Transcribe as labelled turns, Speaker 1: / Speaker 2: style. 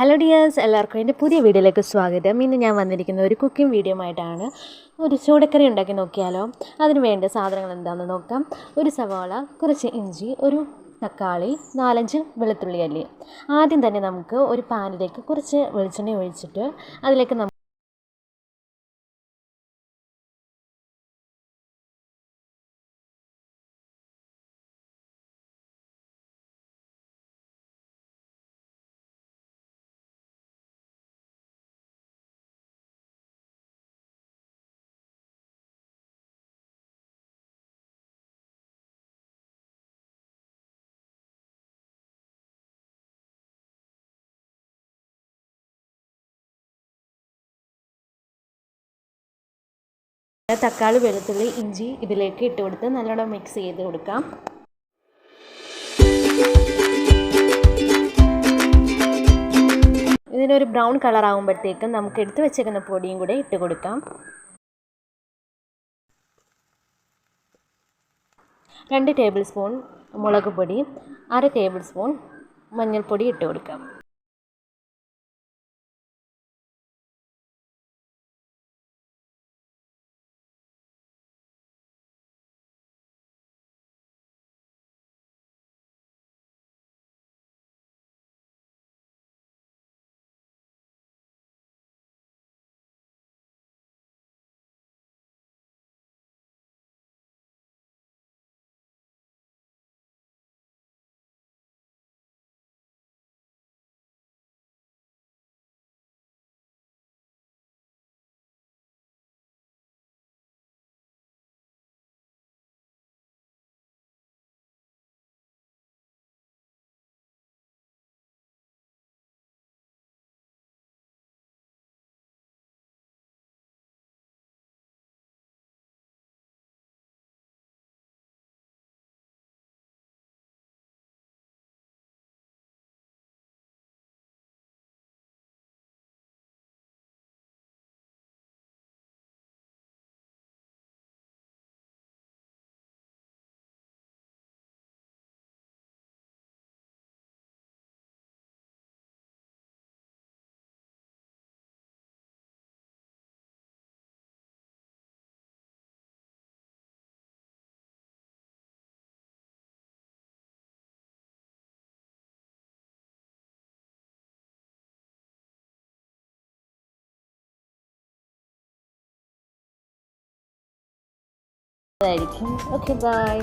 Speaker 1: Hello dears എല്ലാവർക്കും എന്റെ പുതിയ വീഡിയോയിലേക്ക് സ്വാഗതം. ഇന്ന് ഞാൻ വന്നിരിക്കുന്ന ഒരു കുക്കിംഗ് വീഡിയോ ആയിട്ടാണ് ഒരു ചൂടക്കറി ഉണ്ടാക്കി നോക്കിയാലോ? അതിന് വേണ്ട സാധനങ്ങൾ എന്താണെന്ന് നോക്കാം. ഒരു സവാള കുറച്ച് ഇഞ്ചി ഒരു തക്കാളി നാലഞ്ച് വെളുത്തുള്ളി അല്ലി. ആദ്യം തന്നെ നമുക്ക് ഒരു പാനിലേക്ക് കുറച്ച് വെളിച്ചെണ്ണ ഒഴിച്ചിട്ട് അതിലേക്ക് തക്കാളി വെളുത്തുള്ളി ഇഞ്ചി ഇതിലേക്ക് ഇട്ട് കൊടുത്ത് നല്ലോണം മിക്സ് ചെയ്ത് കൊടുക്കാം. ഇതിനൊരു ബ്രൗൺ കളർ ആകുമ്പോഴത്തേക്കും നമുക്ക് എടുത്തു വെച്ചേക്കുന്ന പൊടിയും കൂടെ ഇട്ട് കൊടുക്കാം. രണ്ട് ടേബിൾ സ്പൂൺ മുളക് പൊടി അര ടേബിൾ സ്പൂൺ മഞ്ഞൾപ്പൊടി ഇട്ട് കൊടുക്കാം. അതായിരിക്കും ഓക്കെ ബൈ